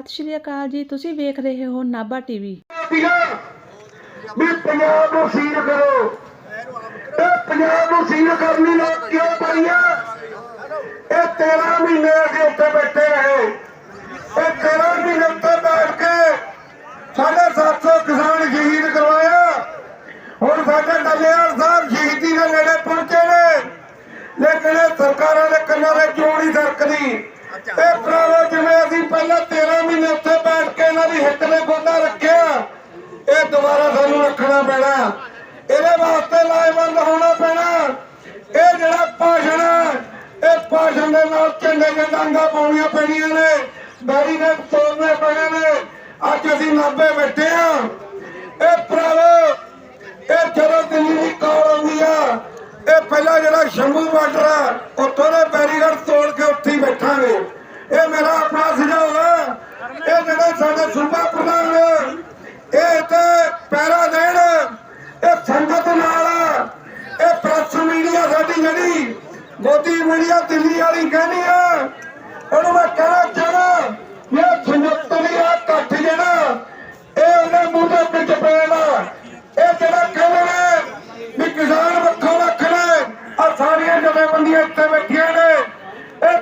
ਸਤਿ ਸ਼੍ਰੀ ਅਕਾਲ ਜੀ, ਤੁਸੀਂ ਵੇਖ ਰਹੇ ਹੋ ਨਾਭਾ ਟੀਵੀ। ਵੀ ਪੰਜਾਬ ਨੂੰ ਸੀਲ ਕਰੋ। ਇਹ ਪੰਜਾਬ ਨੂੰ ਸੀਲ ਕਰਨੀ ਨਾ ਕਿਉਂ ਪਈਆ ਇਹ 13 ਮਹੀਨੇ ਅਸੀਂ ਉੱਥੇ ਬੈਠੇ ਰਹੇ। ਇਹ 13 ਮਹੀਨੇ ਉੱਤੇ ਬੈਠ ਕੇ ਸਾਡੇ 700 ਕਿਸਾਨ ਸ਼ਹੀਦ ਕਰਵਾਇਆ। ਹੁਣ ਸਾਡੇ ਡੱਲੇਵਾਲ ਸਾਹਿਬ ਸ਼ਹੀਦੀ ਦੇ ਨੇੜੇ ਪਹੁੰਚੇ ਨੇ। ਲੇਕਿਨ ਸਰਕਾਰਾਂ ਦੇ ਕੰਨਾਂ ਦੇ ਕਿਉਂ ਨਹੀਂ ਸਰਕਦੀ। ਇਹ ਭਰਾਵੋ ਇਹਨਾਂ ਦੀ ਹਿੱਕ ਨੇ ਗੋਡਾ ਰੱਖਿਆ। ਇਹ ਦੁਬਾਰਾ ਸਾਨੂੰ ਰੱਖਣਾ ਪੈਣਾ। ਇਹਦੇ ਵਾਸਤੇ ਲਾਇਬੰਦ ਹੋਣਾ ਪੈਣਾ। ਇਹ ਜਿਹੜਾ ਭਾਸ਼ਣ ਇਹ ਭਾਸ਼ਣ ਦੇ ਨਾਲ ਝੰਡੇ ਦੇ ਪਾਉਣੀਆਂ ਪੈਣੀਆਂ ਨੇ। ਬੈਰੀ ਦੇ ਤੋੜਨੇ ਪੈਣੇ ਨੇ। ਅੱਜ ਅਸੀਂ ਨਾਭੇ ਬੈਠੇ ਆ ਇਹ ਭਰਾਵੋ, ਇਹ ਜਦੋਂ ਦਿੱਲੀ ਦੀ ਕਾਲ ਆਉਂਦੀ ਆ, ਇਹ ਪਹਿਲਾਂ ਜਿਹੜਾ ਸ਼ੰਭੂ ਬਾਰਡਰ ਆ, ਉੱਥੋਂ ਦੇ ਬੈਰੀਗੜ ਤੋੜ ਕੇ ਉੱਥੇ ਬੈਠਾਂਗੇ। ਇਹ ਮੇਰਾ ਸੰਗਤ ਨਾਲ। ਇਹ ਪ੍ਰੈਸ ਮੀਡੀਆ ਸਾਡੀ ਜਿਹੜੀ ਮੋਦੀ ਮੀਡੀਆ ਦਿੱਲੀ ਵਾਲੀ ਕਹਿੰਦੀ ਆ, ਉਹਨੂੰ ਮੈਂ ਕਹਿਣਾ ਚਾਹਣਾ ਇਹ ਸੰਗਤਰੀ ਆ ਕੱਠ ਜਿਹੜਾ, ਇਹ ਉਹਨੇ ਮੂਹਰੇ ਵਿੱਚ ਪੈਣਾ ਇਹ ਜਿਹੜਾ ਕਹਿੰਦੇ ਵੀ ਕਿਸਾਨ ਵੱਖੋ ਵੱਖਰੇ ਆ ਸਾਰੀਆਂ ਜਥੇਬੰਦੀਆਂ ਇੱਥੇ ਬੈਠੀਆਂ ਨੇ। ਇਹ